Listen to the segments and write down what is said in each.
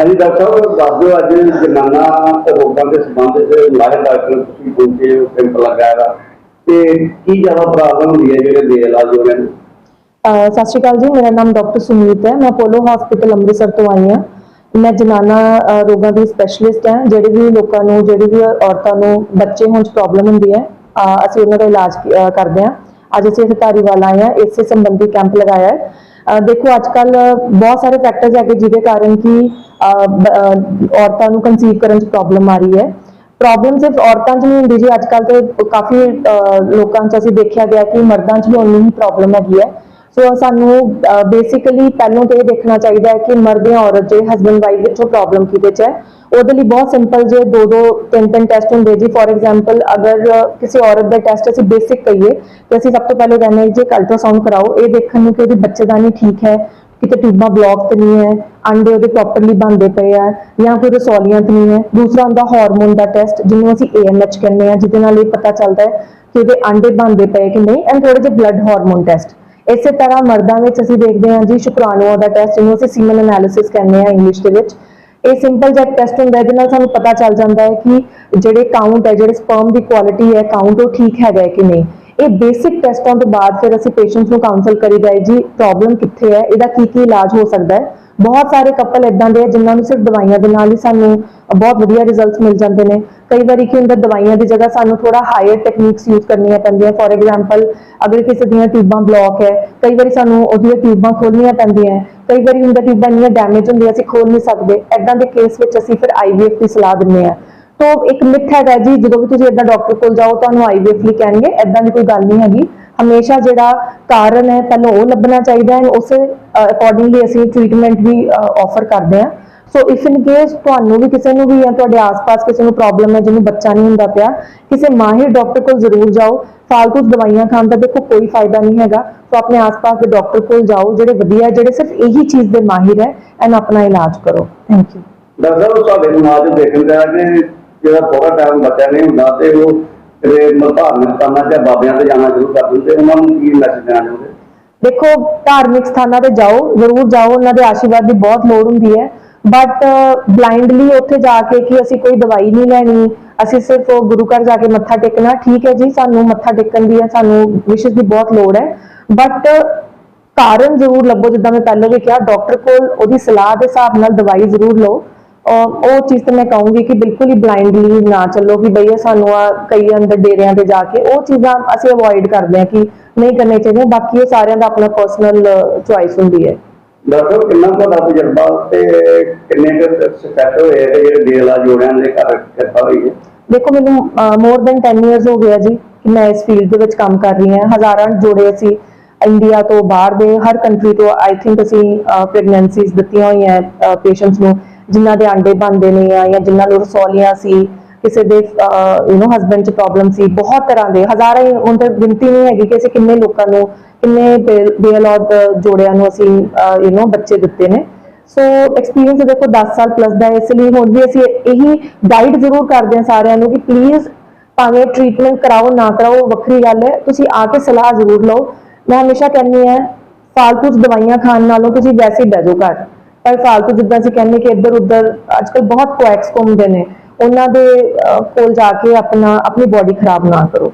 ਹਾਂਜੀ ਡਾਕਟਰ ਸਾਹਿਬ ਦੱਸ ਦਿਓ ਅੱਜ ਜਨਾਨਾ ਰੋਗਾਂ ਦੇ ਸੰਬੰਧ ਵਿੱਚ ਮਾਹਿਰ ਡਾਕਟਰ ਤੁਸੀਂ ਪਹੁੰਚੇ ਹੋ ਕੈਂਪ ਲਗਾਇਆ ਤੇ ਕੀ ਜ਼ਿਆਦਾ ਪ੍ਰੋਬਲਮ ਹੁੰਦੀ ਹੈ ਜਿਹੜੇ ਦੇ ਹੋ ਰਹੇ ਨੇ? ਸਤਿ ਸ਼੍ਰੀ ਅਕਾਲ ਜੀ, ਮੇਰਾ ਨਾਮ ਡਾਕਟਰ ਸੁਮੀਤ ਹੈ। ਮੈਂ ਅਪੋਲੋ ਹਸਪੀਟਲ ਅੰਮ੍ਰਿਤਸਰ ਤੋਂ ਆਈ ਹਾਂ। ਮੈਂ ਜਨਾਨਾ ਰੋਗਾਂ ਦੀ ਸਪੈਸ਼ਲਿਸਟ ਹਾਂ। ਜਿਹੜੇ ਵੀ ਲੋਕਾਂ ਨੂੰ, ਜਿਹੜੀ ਵੀ ਔਰਤਾਂ ਨੂੰ, ਬੱਚੇ ਹੋਣ 'ਚ ਪ੍ਰੋਬਲਮ ਹੁੰਦੀ ਹੈ ਅਸੀਂ ਉਹਨਾਂ ਦਾ ਇਲਾਜ ਕਰਦੇ ਹਾਂ। ਅੱਜ ਅਸੀਂ ਇੱਥੇ ਧਾਰੀਵਾਲ ਆਏ ਹਾਂ। ਇਸੇ ਸੰਬੰਧੀ ਕੈਂਪ ਲਗਾਇਆ ਹੈ। ਦੇਖੋ ਅੱਜ ਕੱਲ ਬਹੁਤ ਸਾਰੇ ਫੈਕਟਰਸ ਹੈਗੇ ਜਿਹਦੇ ਕਾਰਨ ਕਿ ਔਰਤਾਂ ਨੂੰ ਕਨਸੀਵ ਕਰਨ 'ਚ ਪ੍ਰੋਬਲਮ ਆ ਰਹੀ ਹੈ। ਪ੍ਰੋਬਲਮ ਸਿਰਫ ਔਰਤਾਂ 'ਚ ਨਹੀਂ ਹੁੰਦੀ ਜੀ ਅੱਜ ਕੱਲ ਤੇ ਕਾਫੀ ਲੋਕਾਂ 'ਚ ਅਸੀਂ ਦੇਖਿਆ ਗਿਆ ਕਿ ਮਰਦਾਂ 'ਚ ਵੀ ਉਨੀ ਹੀ ਪ੍ਰੋਬਲਮ ਹੈਗੀ ਹੈ। ਸੋ ਸਾਨੂੰ ਬੇਸਿਕਲੀ ਪਹਿਲੋਂ ਤਾਂ ਇਹ ਦੇਖਣਾ ਚਾਹੀਦਾ ਹੈ ਕਿ ਮਰਦ ਜਾਂ ਔਰਤ ਜਿਹੜੇ ਹਸਬੰਡ ਵਾਈਫ ਵਿੱਚੋਂ ਪ੍ਰੋਬਲਮ ਕਿਤੇ 'ਚ ਹੈ। ਉਹਦੇ ਲਈ ਬਹੁਤ ਸਿੰਪਲ ਜੇ ਦੋ ਦੋ, ਤਿੰਨ ਤਿੰਨ ਟੈਸਟ ਹੁੰਦੇ ਜੀ। ਫੋਰ ਐਗਜ਼ਾਮਪਲ ਅਗਰ ਕਿਸੇ ਔਰਤ ਦਾ ਟੈਸਟ ਅਸੀਂ ਬੇਸਿਕ ਕਹੀਏ, ਤੇ ਅਸੀਂ ਸਭ ਤੋਂ ਪਹਿਲੇ ਕਹਿੰਦੇ ਜੇ ਇੱਕ ਅਲਟਰਾਸਾਊਂਡ ਕਰਾਓ, ਇਹ ਦੇਖਣ ਨੂੰ ਕਿ ਉਹਦੀ ਬੱਚੇਦਾਨੀ ਠੀਕ ਹੈ, ਕਿਤੇ ਟਿਊਬਾਂ ਬਲੌਕ ਤੇ ਨਹੀਂ ਹੈ। ਅੰਡੇ ਉਹਦੇ ਪ੍ਰੋਪਰਲੀ ਬਣਦੇ ਪਏ ਆ ਜਾਂ ਕੋਈ ਰਸੌਲੀਆਂ ਤੇ ਨਹੀਂ ਹੈ। ਦੂਸਰਾ ਹੁੰਦਾ ਹਾਰਮੋਨ ਦਾ ਟੈਸਟ ਜਿਹਨੂੰ ਅਸੀਂ AMH ਕਹਿੰਦੇ ਆ ਜਿਹਦੇ ਨਾਲ ਇਹ ਪਤਾ ਚੱਲਦਾ ਹੈ ਕਿ ਉਹਦੇ ਅੰਡੇ ਬਣਦੇ ਪਏ ਕਿ ਨਹੀਂ ਐਂਡ ਥੋੜੇ ਜਿਹੇ ਬਲੱਡ ਹਾਰਮੋਨ ਟੈਸਟ ਇਸੇ ਤਰ੍ਹਾਂ ਮਰਦਾਂ ਵਿੱਚ ਅਸੀਂ ਦੇਖਦੇ ਹਾਂ ਜੀ, ਸ਼ੁਕਰਾਣੂਆਂ ਦਾ ਟੈਸਟ ਜਿਹਨੂੰ ਅਸੀਂ ਸੀਮਨ ਐਨਾਲਿਸਿਸ ਕਹਿੰਦੇ ਆ ਇੰਗਲਿਸ਼ ਦੇ ਵਿੱਚ। ਇਹ ਸਿੰਪਲ ਜਿਹਾ ਟੈਸਟ ਹੁੰਦਾ ਹੈ, ਇਹਦੇ ਨਾਲ ਸਾਨੂੰ ਪਤਾ ਚੱਲ ਜਾਂਦਾ ਹੈ ਕਿ ਜਿਹੜੇ ਕਾਊਂਟ ਹੈ, ਜਿਹੜੇ ਸਪਰਮ ਦੀ ਕੁਆਲਿਟੀ ਹੈ ਕਾਊਂਟ ਉਹ ਠੀਕ ਹੈਗਾ ਕਿ ਨਹੀਂ। ਇਹ ਬੇਸਿਕ ਟੈਸਟਾਂ ਤੋਂ ਬਾਅਦ ਫਿਰ ਅਸੀਂ ਪੇਸ਼ੈਂਟਸ ਨੂੰ ਕਾਉਂਸਲ ਕਰੀਦਾ ਹੈ ਜੀ ਪ੍ਰੋਬਲਮ ਕਿੱਥੇ ਹੈ, ਇਹਦਾ ਕੀ ਕੀ ਇਲਾਜ ਹੋ ਸਕਦਾ ਹੈ। ਬਹੁਤ ਸਾਰੇ ਕਪਲ ਇਦਾਂ ਦੇ ਜਿਨ੍ਹਾਂ ਨੂੰ ਸਿਰਫ ਦਵਾਈਆਂ ਦੇ ਨਾਲ ਹੀ ਸਾਨੂੰ ਬਹੁਤ ਵਧੀਆ ਰਿਜ਼ਲਟਸ ਮਿਲ ਜਾਂਦੇ ਨੇ। ਕਈ ਵਾਰੀ ਕੀ ਹੁੰਦਾ, ਦਵਾਈਆਂ ਦੀ ਜਗ੍ਹਾ ਸਾਨੂੰ ਥੋੜਾ ਹਾਇਰ ਟੈਕਨੀਕਸ ਯੂਜ਼ ਕਰਨੀਆਂ ਪੈਂਦੀਆਂ। ਫੋਰ ਐਗਜ਼ਾਮਪਲ ਅਗਰ ਕਿਸੇ ਦੀਆਂ ਟਿਊਬਾਂ ਬਲੌਕ ਹੈ, ਕਈ ਵਾਰੀ ਸਾਨੂੰ ਉਹਦੀਆਂ ਟਿਊਬਾਂ ਖੋਲਣੀਆਂ ਪੈਂਦੀਆਂ ਕਈ ਵਾਰੀ ਹੁੰਦਾ ਟਿਊਬਾਂ ਇੰਨੀਆਂ ਡੈਮੇਜ ਹੁੰਦੀਆਂ, ਅਸੀਂ ਖੋਲ ਨਹੀਂ ਸਕਦੇ। ਐਦਾਂ ਦੇ ਕੇਸ ਵਿੱਚ ਅਸੀਂ ਫਿਰ ਆਈਵੀਐਫ ਦੀ ਸਲਾਹ ਦਿੰਦੇ ਆ ਤੋ ਇੱਕ ਮਿੱਥ ਹੈਗਾ ਜੀ, ਜਦੋਂ ਵੀ ਤੁਸੀਂ ਏਦਾਂ ਡਾਕਟਰ ਕੋਲ ਜਾਓ, ਤੁਹਾਨੂੰ ਆਈਵੀਐਫ ਕਹਿਣਗੇ, ਏਦਾਂ ਦੀ ਕੋਈ ਗੱਲ ਨਹੀਂ ਹੈਗੀ। ਹਮੇਸ਼ਾ ਜਿਹੜਾ ਕਾਰਨ ਹੈ, ਪਹਿਲਾਂ ਉਹ ਲੱਭਣਾ ਚਾਹੀਦਾ ਹੈ, ਉਸੇ ਅਕੋਰਡਿੰਗਲੀ ਅਸੀਂ ਟ੍ਰੀਟਮੈਂਟ ਵੀ ਆਫਰ ਕਰਦੇ ਹਾਂ। ਸੋ ਇਫ ਇਨ ਕੇਸ ਤੁਹਾਨੂੰ ਵੀ ਕਿਸੇ ਨੂੰ ਵੀ ਜਾਂ ਤੁਹਾਡੇ ਆਸ-ਪਾਸ ਕਿਸੇ ਨੂੰ ਪ੍ਰੋਬਲਮ ਹੈ, ਜਿਹਨੂੰ ਬੱਚਾ ਨਹੀਂ ਹੁੰਦਾ ਪਿਆ, ਕਿਸੇ ਮਾਹਿਰ ਡਾਕਟਰ ਕੋਲ ਜ਼ਰੂਰ ਜਾਓ। ਫालतू ਦਵਾਈਆਂ ਖਾਣ ਦਾ ਦੇਖੋ ਕੋਈ ਫਾਇਦਾ ਨਹੀਂ ਹੈਗਾ। ਸੋ ਆਪਣੇ ਆਸ-ਪਾਸ ਦੇ ਡਾਕਟਰ ਕੋਲ ਜਾਓ, ਜਿਹੜੇ ਵਧੀਆ, ਜਿਹੜੇ ਸਿਰਫ ਇਹੀ ਚੀਜ਼ ਦੇ ਮਾਹਿਰ ਹੈ ਐਂਡ ਆਪਣਾ ਇਲਾਜ ਕਰੋ। ਥੈਂਕ ਯੂ ਡਾਕਟਰ ਸਾਹਿਬ ਸਾਡੇ ਸਮਾਜ ਦੇ ਦੇਖਣ ਦਾ ਕਿ ਜਿਹੜਾ ਥੋੜਾ ਟਾਈਮ ਬੱਚਾ ਨਹੀਂ ਹੁੰਦਾ ਤੇ ਉਹ ਜਿਹੜੇ ਮਧਾਰਨ ਸਥਾਨਾਂ ਤੇ ਬਾਬਿਆਂ ਤੇ ਜਾਣਾ ਸ਼ੁਰੂ ਕਰ ਦਿੰਦੇ, ਉਹਨਾਂ ਨੂੰ ਕੀ ਮੈਸੇਜ ਦੇਣਾ ਚਾਹੁੰਦੇ ਦੇਖੋ, ਧਾਰਮਿਕ ਸਥਾਨਾਂ ਤੇ ਜਾਓ, ਜ਼ਰੂਰ ਜਾਓ, ਉਹਨਾਂ ਦੇ ਆਸ਼ੀਰਵਾਦ ਦੀ ਬਹੁਤ ਲੋੜ ਹੁੰਦੀ ਹੈ। ਬਟ ਬਲਾਈਂਡਲੀ ਉੱਥੇ ਜਾ ਕੇ ਕਿ ਅਸੀਂ ਕੋਈ ਦਵਾਈ ਨਹੀਂ ਲੈਣੀ, ਅਸੀਂ ਸਿਰਫ ਗੁਰੂ ਘਰ ਜਾ ਕੇ ਮੱਥਾ ਟੇਕਣਾ, ਠੀਕ ਹੈ ਜੀ, ਸਾਨੂੰ ਮੱਥਾ ਟੇਕਣ ਦੀ ਹੈ ਸਾਨੂੰ ਵਿਸ਼ੇਸ਼ ਦੀ ਬਹੁਤ ਲੋੜ ਹੈ। ਬਟ ਕਾਰਨ ਜ਼ਰੂਰ ਲੱਭੋ, ਜਿੱਦਾਂ ਮੈਂ ਪਹਿਲਾਂ ਵੀ ਕਿਹਾ ਡਾਕਟਰ ਕੋਲ ਉਹਦੀ ਸਲਾਹ ਦੇ ਹਿਸਾਬ ਨਾਲ ਦਵਾਈ ਜ਼ਰੂਰ ਲਓ। ਉਹ ਚੀਜ਼ ਤੇ ਮੈਂ ਕਹੂੰਗੀ ਕਿ ਬਿਲਕੁਲ ਹੀ ਬਲਾਈਂਡਲੀ ਨਾ ਚੱਲੋ ਕਿ ਬਈ ਇਹ ਸਾਨੂੰ ਆ ਕਈ ਅੰਦਰ ਡੇਰਿਆਂ ਤੇ ਜਾ ਕੇ ਉਹ ਚੀਜ਼ਾਂ ਅਸੀਂ ਅਵੋਇਡ ਕਰਦੇ ਹਾਂ ਕਿ ਨਹੀਂ ਕਰਨੇ ਚਾਹੀਦੇ ਬਾਕੀ ਇਹ ਸਾਰਿਆਂ ਦਾ ਆਪਣਾ ਪਰਸਨਲ ਚੁਆਇਸ ਹੁੰਦੀ ਹੈ। ਸਾਹਿਬ ਕਿੰਨਾ ਤੁਹਾਡਾ ਤਜਰਬਾ ਤੇ ਕਿੰਨੇ ਕੁ ਸੈਟ ਹੋਏ ਆ ਜਿਹੜੇ ਦੇ ਇਲਾਜ ਜੋੜਿਆਂ ਦੇ ਘਰ ਕਿਰਪਾ ਹੋਈ ਹੈ? ਦੇਖੋ ਮੈਨੂੰ ਮੋਰ ਦੈਨ 10 ਇਅਰਸ ਹੋ ਗਿਆ ਜੀ ਕਿ ਮੈਂ ਇਸ ਫੀਲਡ ਦੇ ਵਿੱਚ ਕੰਮ ਕਰ ਰਹੀ ਹਾਂ। ਹਜ਼ਾਰਾਂ ਜੋੜੇ ਅਸੀਂ ਇੰਡੀਆ ਤੋਂ ਬਾਹਰ ਦੇ ਹਰ ਕੰਟਰੀ ਤੋਂ ਆਈ ਥਿੰਕ ਅਸੀਂ ਪ੍ਰੈਗਨੈਂਸੀਜ਼ ਦਿੱਤੀਆਂ ਹੋਈਆਂ ਪੇਸ਼ੈਂਟਸ ਨੂੰ। ਜਿਨ੍ਹਾਂ ਦੇ ਅੰਡੇ ਬਣਦੇ ਨੇ ਆ ਜਾਂ ਜਿਨ੍ਹਾਂ ਨੂੰ ਰਸੌਲੀਆਂ ਸੀ ਕਿਸੇ ਦੇ ਯੂ نو ਹਸਬੰਡ ਚ ਪ੍ਰੋਬਲਮ ਸੀ ਬਹੁਤ ਤਰ੍ਹਾਂ ਦੇ ਹਜ਼ਾਰਾਂ ਹੀ ਹੁਣ ਤਾਂ ਗਿਣਤੀ ਨਹੀਂ ਹੈਗੀ ਕਿ ਅਸੀਂ ਕਿੰਨੇ ਲੋਕਾਂ ਨੂੰ ਕਿੰਨੇ ਬੇਅਲੌਦ ਜੋੜਿਆਂ ਨੂੰ ਅਸੀਂ ਯੂ نو ਬੱਚੇ ਦਿੱਤੇ ਨੇ ਸੋ ਐਕਸਪੀਰੀਅੰਸ ਦੇਖੋ 10 ਸਾਲ ਪਲੱਸ ਦਾ ਹੈ, ਇਸ ਲਈ ਹੁਣ ਵੀ ਅਸੀਂ ਇਹੀ ਗਾਈਡ ਜ਼ਰੂਰ ਕਰਦੇ ਹਾਂ ਸਾਰਿਆਂ ਨੂੰ ਕਿ ਪਲੀਜ਼ ਭਾਵੇਂ ਟ੍ਰੀਟਮੈਂਟ ਕਰਾਓ ਨਾ ਕਰਾਓ ਵੱਖਰੀ ਗੱਲ ਹੈ ਤੁਸੀਂ ਆ ਕੇ ਸਲਾਹ ਜ਼ਰੂਰ ਲਓ ਮੈਂ ਹਮੇਸ਼ਾ ਕਹਿੰਦੀ ਹਾਂ ਫਾਲਤੂ ਦਵਾਈਆਂ ਖਾਣ ਨਾਲੋਂ ਤੁਸੀਂ ਵੈਸੇ ਹੀ ਬਹਿ ਜਾਓ ਘਰ ਪਰ ਫਾਲਤੂ ਜਿੱਦਾਂ ਅਸੀਂ ਕਹਿੰਦੇ ਕਿ ਇੱਧਰ ਉੱਧਰ ਅੱਜਕੱਲ ਬਹੁਤ ਕੋਐਕਸ ਘੁੰਮਦੇ ਨੇ ਉਹਨਾਂ ਦੇ ਕੋਲ ਜਾ ਕੇ ਆਪਣਾ ਆਪਣੀ ਬਾਡੀ ਖਰਾਬ ਨਾ ਕਰੋ।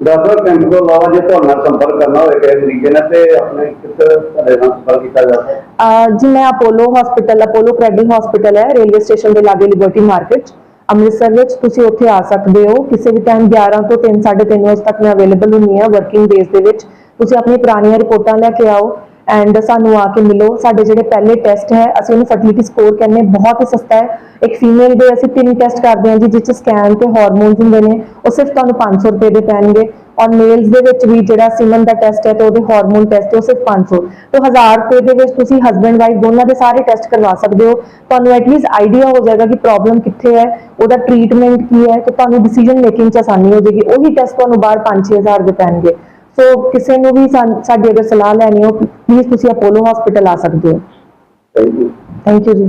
ਡਾਕਟਰ ਕੈਂਪ ਤੋਂ ਇਲਾਵਾ ਜੇ ਤੁਹਾਡੇ ਨਾਲ ਸੰਪਰਕ ਕਰਨਾ ਹੋਵੇ ਕਿਸੇ ਮਰੀਜ਼ ਨੇ ਤੇ ਆਪਣੇ ਕਿੱਥੇ ਤੁਹਾਡੇ ਨਾਲ ਸੰਪਰਕ ਕੀਤਾ ਜਾ ਸਕਦਾ? ਜੀ ਮੈਂ ਅਪੋਲੋ ਹਸਪੀਟਲ ਅਪੋਲੋ ਕ੍ਰੈਡਿੰਗ ਹਸਪੀਟਲ ਹੈ ਰੇਲਵੇ ਸਟੇਸ਼ਨ ਦੇ ਲਾਗੇ ਲਿਬਰਟੀ ਮਾਰਕੀਟ ਅੰਮ੍ਰਿਤਸਰ ਵਿੱਚ। ਤੁਸੀਂ ਉੱਥੇ ਆ ਸਕਦੇ ਹੋ। ਕਿਸੇ ਵੀ ਟਾਈਮ 11 ਤੋਂ 3 3:30 ਵਜੇ ਤੱਕ ਮੈਂ ਅਵੇਲੇਬਲ ਹੁੰਦੀ ਹਾਂ ਵਰਕਿੰਗ ਡੇਜ਼ ਦੇ ਵਿੱਚ। ਤੁਸੀਂ ਆਪਣੀ ਪੁਰਾਣੀਆਂ ਰਿਪੋਰਟਾਂ ਲੈ ਕੇ ਆਓ। ਐਂਡ ਸਾਨੂੰ ਆ ਕੇ ਮਿਲੋ। ਸਾਡੇ ਜਿਹੜੇ ਪਹਿਲੇ ਟੈਸਟ ਹੈ, ਅਸੀਂ ਉਹਨੂੰ ਫਰਟੀਲਿਟੀ ਸਕੋਰ ਕਹਿੰਦੇ ਬਹੁਤ ਹੀ ਸਸਤਾ ਹੈ। ਇੱਕ ਫੀਮੇਲ ਦੇ ਅਸੀਂ ਤਿੰਨ ਟੈਸਟ ਕਰਦੇ ਹਾਂ ਜੀ, ਜਿਸ ਚ ਸਕੈਨ ਤੇ ਹਾਰਮੋਨਸ ਹੁੰਦੇ ਨੇ। ਉਹ ਸਿਰਫ ਤੁਹਾਨੂੰ 500 ਰੁਪਏ ਦੇ ਪੈਣਗੇ। ਔਰ ਮੇਲਸ ਦੇ ਵਿੱਚ ਵੀ ਜਿਹੜਾ ਸੀਮਨ ਦਾ ਟੈਸਟ ਹੈ ਤੇ ਉਹਦੇ ਹਾਰਮੋਨ ਟੈਸਟ ਉਹ ਸਿਰਫ 500 ਤੋਂ 1000 ਰੁਪਏ ਦੇ ਵਿੱਚ ਤੁਸੀਂ ਹਸਬੰਡ ਵਾਈਫ ਦੋਨਾਂ ਦੇ ਸਾਰੇ ਟੈਸਟ ਕਰਵਾ ਸਕਦੇ ਹੋ। ਤੁਹਾਨੂੰ ਐਟਲੀਸਟ ਆਈਡੀਆ ਹੋ ਜਾਏਗਾ ਕਿ ਪ੍ਰੋਬਲਮ ਕਿੱਥੇ ਹੈ, ਉਹਦਾ ਟ੍ਰੀਟਮੈਂਟ ਕੀ ਹੈ। ਤੇ ਤੁਹਾਨੂੰ ਡਿਸੀਜਨ ਮੇਕਿੰਗ ਚ ਆਸਾਨੀ ਹੋ ਜਾਏਗੀ। ਉਹੀ ਟੈਸਟ ਤੁਹਾਨੂੰ ਬਾਹਰ 5-6000 ਦੇ ਪੈਣਗੇ। ਸੋ ਕਿਸੇ ਨੂੰ ਵੀ ਸਾਡੀ ਅਗਰ ਸਲਾਹ ਲੈਣੀ ਹੋ ਪਲੀਜ਼ ਤੁਸੀਂ ਅਪੋਲੋ ਹਸਪੀਟਲ ਆ ਸਕਦੇ ਹੋ। ਥੈਂਕ ਯੂ ਜੀ।